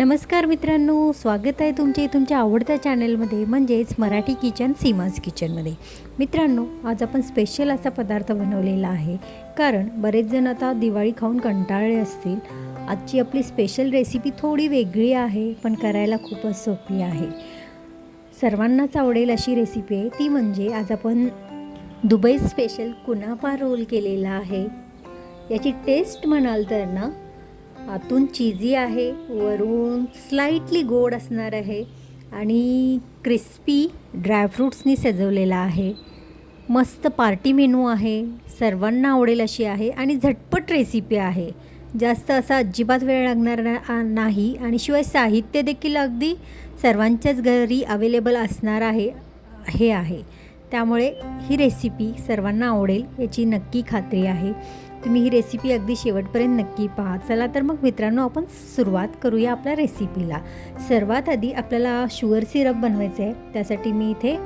नमस्कार मित्रांनो स्वागत आहे तुमचे तुमच्या आवडत्या चॅनलमध्ये म्हणजेच मराठी किचन सीमाज किचनमध्ये. मित्रांनो आज आपण स्पेशल असा पदार्थ बनवलेला आहे. कारण बरेच जण आता दिवाळी खाऊन कंटाळले असतील. आजची आपली स्पेशल रेसिपी थोडी वेगळी आहे पण करायला खूपच सोपी आहे. सर्वांनाच आवडेल अशी रेसिपी आहे. ती म्हणजे आज आपण दुबई स्पेशल कुनाफा रोल केलेला आहे? याची टेस्ट म्हणाल तर ना आतून चीजी आहे वरून स्लाइटली गोड असणार आहे आणि क्रिस्पी ड्रायफ्रूट्सनी सजवलेला आहे. मस्त पार्टी मेनू आहे सर्वांना आवडेल अशी आहे आणि झटपट रेसिपी आहे. जास्त असा अजिबात वेळ लागणार नाही आणि शिवाय साहित्य देखील अगदी सर्वांच्याच घरी अवेलेबल असणार आहे हे आहे. त्यामुळे ही रेसिपी सर्वांना आवडेल याची नक्की खात्री आहे. तुम्ही ही रेसिपी अगदी शेवटपर्यंत नक्की पहा. चला तर मग मित्रांनो आपण सुरुवात करूया आपल्या रेसिपीला सर्वात आधी आपल्याला शुगर सिरप बनवायचं आहे त्यासाठी मी इथे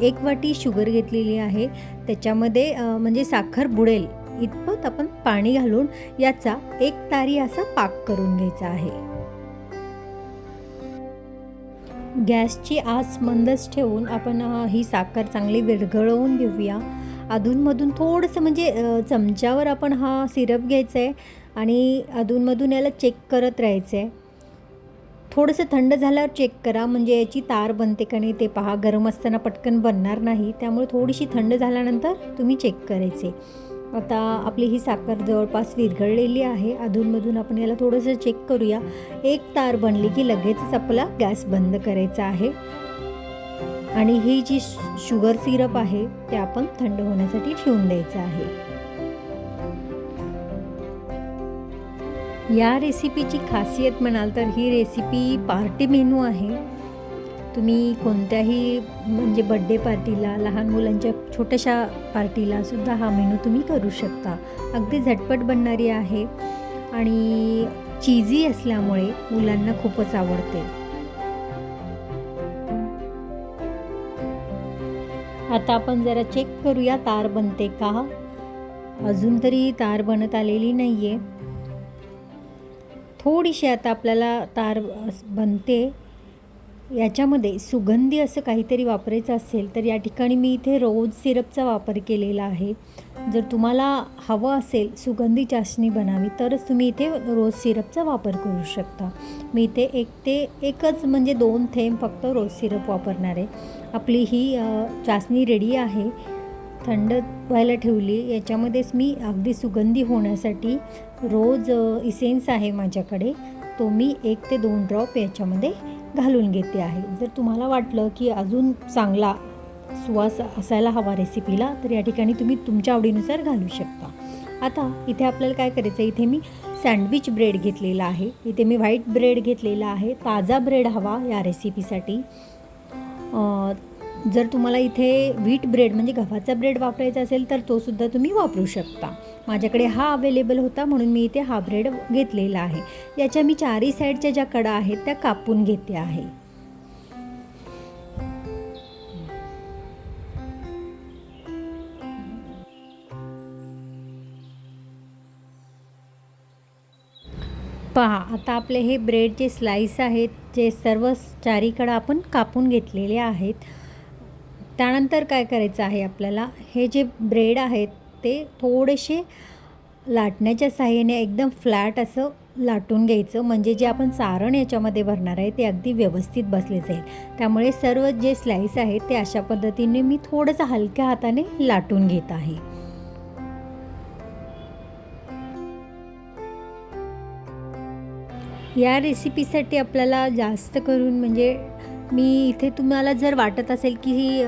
एक वाटी शुगर घेतलेली आहे. त्याच्यामध्ये म्हणजे साखर बुडेल. इतपत आपण पाणी घालून याचा एक तारी असा पाक करून घ्यायचा आहे. गॅसची आस मंदच ठेवून आपण ही साखर चांगली विरघळवून घेऊया. अधूनमधून थोडंसं म्हणजे चमच्यावर आपण हा सिरप घ्यायचा आहे आणि अधूनमधून याला चेक करत राहायचं आहे थोडंसं थंड झाल्यावर चेक करा म्हणजे याची तार बनते का नाही ते पहा. गरम असताना पटकन बनणार नाही त्यामुळे थोडीशी थंड झाल्यानंतर तुम्ही चेक करायचे. आता आपली ही साखर जवळपास विरघळलेली आहे. अधूनमधून आपण याला थोडंसं चेक करूया. एक तार बनली की लगेचच आपला गॅस बंद करायचा आहे. आणि ही जी शुगर सिरप आहे ते आपण थंड होण्यासाठी ठेवून द्यायचं आहे. या रेसिपीची खासियत म्हणाल तर ही रेसिपी पार्टी मेनू आहे. तुम्ही कोणत्याही म्हणजे बड्डे पार्टीला लहान मुलांच्या छोट्याशा पार्टीला सुद्धा हा मेनू तुम्ही करू शकता. अगदी झटपट बनणारी आहे आणि चीजी असल्यामुळे मुलांना खूपच आवडते. आता आपण जरा चेक करूया तार बनते का? अजून तरी तार बनत आलेली नाही आहे थोडीशी आता आपल्याला तार बनते. याच्यामध्ये सुगंधी असं काहीतरी वापरायचं असेल तर या ठिकाणी मी इथे रोज सिरपचा वापर केलेला आहे. जर तुम्हाला हवं असेल सुगंधी चाशणी बनावी तरच तुम्ही इथे रोज सिरपचा वापर करू शकता. मी इथे एक ते एकच म्हणजे दोन थेंब फक्त रोज सिरप वापरणार आहे. आपली ही चाचणी रेडी आहे. थंड व्हायला ठेवली. याच्यामध्येच मी अगदी सुगंधी होण्यासाठी रोज इसेन्स आहे माझ्याकडे. तो मी एक ते दोन ड्रॉप याच्यामध्ये घालून घेते आहे. जर तुम्हाला वाटलं की अजून चांगला सुवास असायला हवा रेसिपीला तर या ठिकाणी तुम्ही तुमच्या आवडीनुसार घालू शकता. आता इथे आपल्याला काय करायचं आहे? इथे मी सँडविच ब्रेड घेतलेला आहे. इथे मी व्हाईट ब्रेड घेतलेला आहे. ताजा ब्रेड हवा या रेसिपीसाठी जर तुम्हाला इथे व्हीट ब्रेड म्हणजे गव्हाचा ब्रेड वापरायचा असेल तर तो सुद्धा तुम्ही वापरू शकता. माझ्याकडे हा अवेलेबल होता म्हणून मी इथे हा ब्रेड घेतलेला आहे. याच्या मी चारही साईडच्या ज्या कडा आहेत त्या कापून घेते आहे. पहा आता आपले हे ब्रेडचे स्लाईस आहेत जे सर्व चारीकडं आपण कापून घेतलेले आहेत. त्यानंतर काय करायचं आहे आपल्याला? हे जे ब्रेड आहेत ते थोडेसे लाटण्याच्या साह्याने एकदम फ्लॅट असं लाटून घ्यायचं. म्हणजे जे आपण सारण याच्यामध्ये भरणार आहे ते अगदी व्यवस्थित बसले जाईल. त्यामुळे सर्व जे स्लाईस आहेत ते अशा पद्धतीने मी थोडंसं हलक्या हाताने लाटून घेत आहे. या रेसिपीसाठी आपल्याला जास्त करून म्हणजे मी इथे तुम्हाला जर वाटत असेल की ही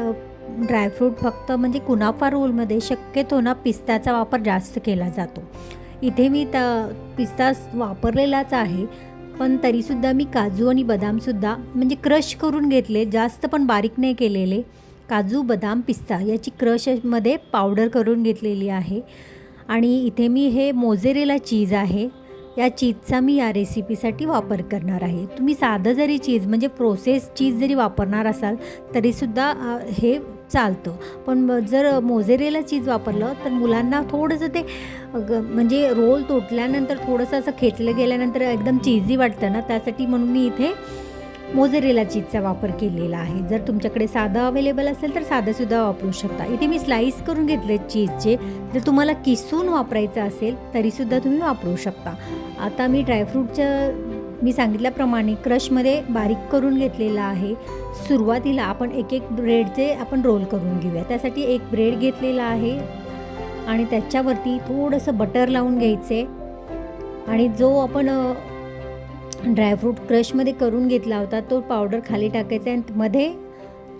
ड्रायफ्रूट फक्त म्हणजे कुनाफा रोलमध्ये शक्यतो ना पिस्ताचा वापर जास्त केला जातो. इथे मी त्या पिस्ता वापरलेलाच आहे पण तरीसुद्धा मी काजू आणि बदामसुद्धा म्हणजे क्रश करून घेतले जास्त पण बारीक नाही केलेले. काजू बदाम पिस्ता याची क्रशमध्ये पावडर करून घेतलेली आहे. आणि इथे मी हे मोझेरेला चीज आहे. या चीजचा मी या रेसिपीसाठी वापर करणार आहे. तुम्ही साधं जरी चीज म्हणजे प्रोसेस चीज जरी वापरणार असाल तरीसुद्धा हे चालतं. पण जर मोझेरेला चीज वापरलं तर मुलांना थोडंसं ते म्हणजे रोल तुटल्यानंतर थोडंसं असं खेचलं गेल्यानंतर एकदम चीजी वाटतं ना त्यासाठी म्हणून मी इथे मोझेरेला चीजचा वापर केलेला आहे. जर तुमच्याकडे साधं अवेलेबल असेल तर साधंसुद्धा वापरू शकता. इथे मी स्लाईस करून घेतले चीजचे. जर तुम्हाला किसून वापरायचं असेल तरीसुद्धा तुम्ही वापरू शकता. आता मी ड्रायफ्रूटचं मी सांगितल्याप्रमाणे क्रशमध्ये बारीक करून घेतलेला आहे. सुरुवातीला आपण एक एक ब्रेडचे आपण रोल करून घेऊया. त्यासाठी एक ब्रेड घेतलेला आहे. आणि त्याच्यावरती थोडंसं बटर लावून घ्यायचे. आणि जो आपण ड्रायफ्रूट क्रशमध्ये करून घेतला होता. तो पावडर खाली टाकायचा आणि मध्ये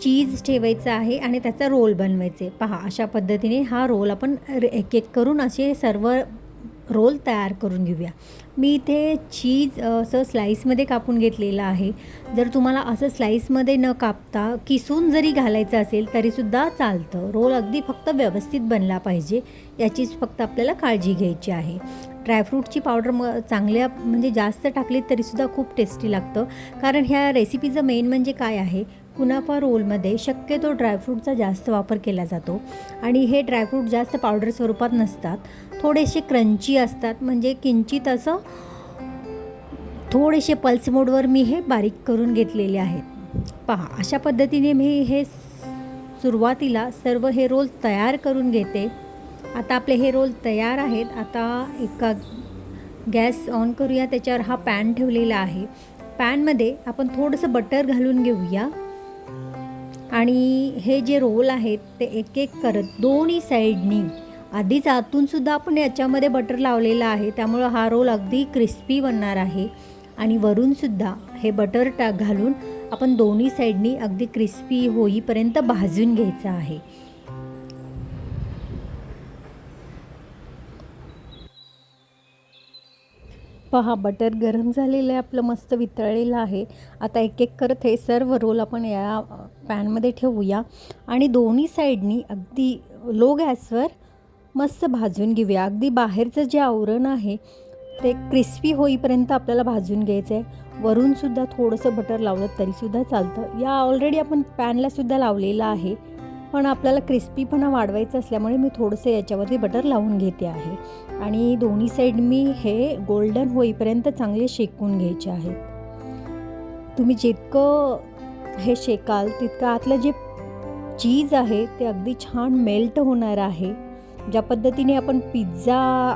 चीज ठेवायचा आहे आणि त्याचा रोल बनवायचे. पहा अशा पद्धतीने हा रोल आपण रे- एक एक करून असे सर्व रोल तयार करून घेऊया. मी इथे चीज असं स्लाईसमध्ये कापून घेतलेलं आहे. जर तुम्हाला असं स्लाईसमध्ये न कापता किसून जरी घालायचं असेल तरीसुद्धा चालतं. रोल अगदी फक्त व्यवस्थित बनला पाहिजे याचीच फक्त आपल्याला काळजी घ्यायची आहे. ड्रायफ्रूटची पावडर म चांगल्या म्हणजे जास्त टाकलीत तरीसुद्धा खूप टेस्टी लागतं. कारण ह्या रेसिपीचं मेन म्हणजे काय आहे? कुनाफा रोलमध्ये शक्यतो ड्रायफ्रूटचा जास्त वापर केला जातो. आणि हे ड्रायफ्रूट जास्त पावडर स्वरूपात नसतात. थोडेसे क्रंची असतात म्हणजे किंचित असं थोडेसे पल्स मोडवर मी हे बारीक करून घेतलेले आहेत. पहा अशा पद्धतीने मी हे सुरुवातीला सर्व हे रोल तयार करून घेते. आता आपले हे रोल तयार आहेत. आता एका गॅस ऑन करूया. त्याच्यावर हा पॅन ठेवलेला आहे. पॅनमध्ये आपण थोडंसं बटर घालून घेऊया. आणि हे जे रोल आहेत ते एक एक करत दोन्ही साईडनी. आधीच आतूनसुद्धा आपण याच्यामध्ये बटर लावलेलं आहे. त्यामुळं हा रोल अगदी क्रिस्पी बनणार आहे. आणि वरूनसुद्धा हे बटर टाक घालून आपण दोन्ही साईडनी अगदी क्रिस्पी होईपर्यंत भाजून घ्यायचं आहे. पहा बटर गरम झालेलं आहे आपलं मस्त वितळलेलं आहे. आता एक एक करत हे सर्व रोल आपण या पॅनमध्ये ठेवूया. आणि दोन्ही साईडनी अगदी लो गॅसवर मस्त भाजून घेऊया. अगदी बाहेरचं जे आवरण आहे ते क्रिस्पी होईपर्यंत आपल्याला भाजून घ्यायचं आहे वरूनसुद्धा थोडंसं बटर लावलं तरीसुद्धा चालतं. या ऑलरेडी आपण पॅनलासुद्धा लावलेलं आहे. पण आपल्याला क्रिस्पीपणा वाढवायचं असल्यामुळे मी थोडंसं याच्यावरती बटर लावून घेते आहे. आणि दोन्ही साईड मी हे गोल्डन होईपर्यंत चांगले शेकून घ्यायचे आहेत तुम्ही जितकं हे शेकाल तितकं आतलं जे चीज आहे ते अगदी छान मेल्ट होणार आहे. ज्या पद्धतीने आपण पिझ्झा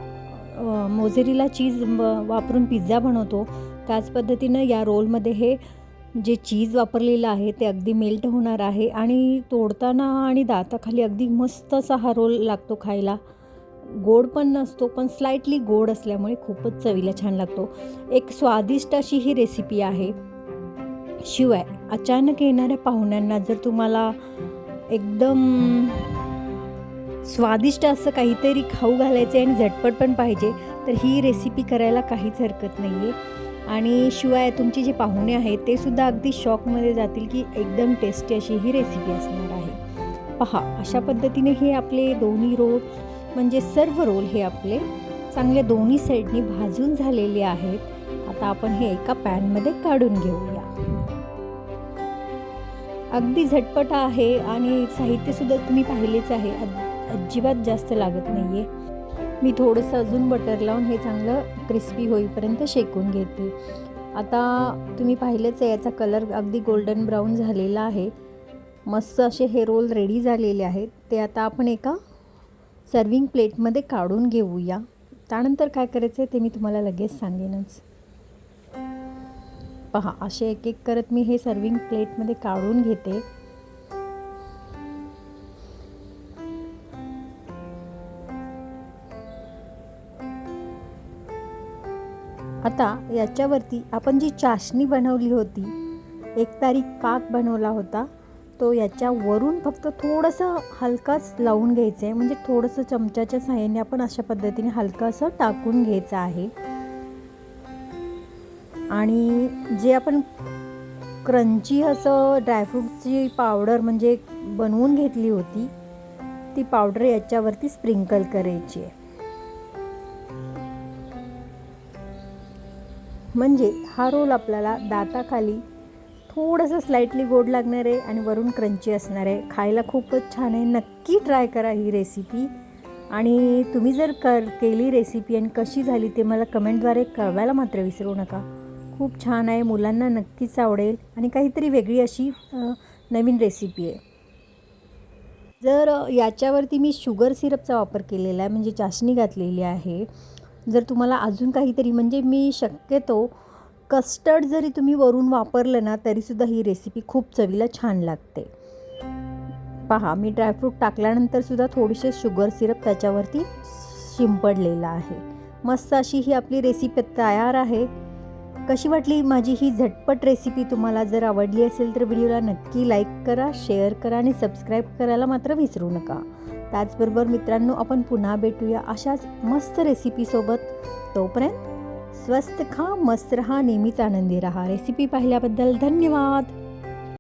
मोझेरीला चीज वापरून पिझ्झा बनवतो त्याच पद्धतीनं या रोलमध्ये हे जे चीज वापरलेलं आहे ते अगदी मेल्ट होणार आहे आणि तोडताना आणि दाताखाली अगदी मस्त असा हा रोल लागतो खायला. गोड पण नसतो पण स्लाइटली गोड असल्यामुळे खूपच चवीला छान लागतो. एक स्वादिष्ट अशी ही रेसिपी आहे. शिवाय अचानक येणाऱ्या पाहुण्यांना जर तुम्हाला एकदम स्वादिष्ट असं काहीतरी खाऊ घालायचं आहे आणि झटपट पण पाहिजे तर ही रेसिपी करायला काहीच हरकत नाही आहे आणि शिवाय तुमचे जे पाहुणे आहेत ते सुद्धा अगदी शॉकमध्ये जातील की एकदम टेस्टी अशी ही रेसिपी असणार आहे. पहा अशा पद्धतीने हे आपले दोन्ही रोल म्हणजे सर्व रोल हे आपले चांगले दोन्ही साईडनी भाजून झालेले आहेत. आता आपण हे एका पॅनमध्ये काढून घेऊया. अगदी झटपट आहे आणि साहित्यसुद्धा तुम्ही पाहिलेच आहे. अजिबात जास्त लागत नाही आहे मी थोडंसं अजून बटर लावून हे चांगलं क्रिस्पी होईपर्यंत शेकून घेते. आता तुम्ही पाहिलेच आहे याचा कलर अगदी गोल्डन ब्राऊन झालेला आहे. मस्त असे हे रोल रेडी झालेले आहेत. ते आता आपण एका सर्विंग प्लेटमध्ये काढून घेऊया. त्यानंतर काय करायचं आहे ते मी तुम्हाला लगेच सांगेनच. पहा असे एक एक करत मी हे सर्विंग प्लेटमध्ये काढून घेते. आता याच्यावरती आपण जी चाशणी बनवली होती एक तारीख पाक बनवला होता तो याच्यावरून फक्त थोडंसं हलकाच लावून घ्यायचं आहे. म्हणजे थोडंसं चमच्याच्या साह्याने आपण अशा पद्धतीने हलकं असं टाकून घ्यायचं आहे. आणि जे आपण क्रंची असं ड्रायफ्रूटची पावडर म्हणजे बनवून घेतली होती ती पावडर याच्यावरती स्प्रिंकल करायची आहे. म्हणजे हा रोल आपल्याला दाताखाली थोडंसं स्लाइटली गोड लागणार आहे आणि वरून क्रंची असणार आहे. खायला खूपच छान आहे. नक्की ट्राय करा ही रेसिपी आणि तुम्ही जर कर केली रेसिपी आणि कशी झाली ते मला कमेंटद्वारे कळवायला मात्र विसरू नका. खूप छान आहे. मुलांना नक्कीच आवडेल आणि काहीतरी वेगळी अशी नवीन रेसिपी आहे. जर याच्यावरती मी शुगर सिरपचा वापर केलेला आहे म्हणजे चाशणी घातलेली आहे जर तुम्हाला अजून काहीतरी म्हणजे मी शक्यतो कस्टर्ड जरी तुम्ही वरून वापरलं ना तरीसुद्धा ही रेसिपी खूप चवीला छान लागते. पहा मी ड्रायफ्रूट टाकल्यानंतरसुद्धा थोडीसे शुगर सिरप त्याच्यावरती शिंपडलेला आहे. मस्त अशी ही आपली रेसिपी तयार आहे. कशी वाटली माझी ही झटपट रेसिपी तुम्हाला जर आवडली असेल तर व्हिडिओला नक्की लाईक करा शेअर करा आणि सबस्क्राईब करायला मात्र विसरू नका. त्याचबरोबर मित्रांनो आपण पुन्हा भेटूया अशाच मस्त रेसिपीसोबत तोपर्यंत स्वस्त खा मस्त रहा नेहमीच आनंदी रहा. रेसिपी पाहिल्याबद्दल धन्यवाद.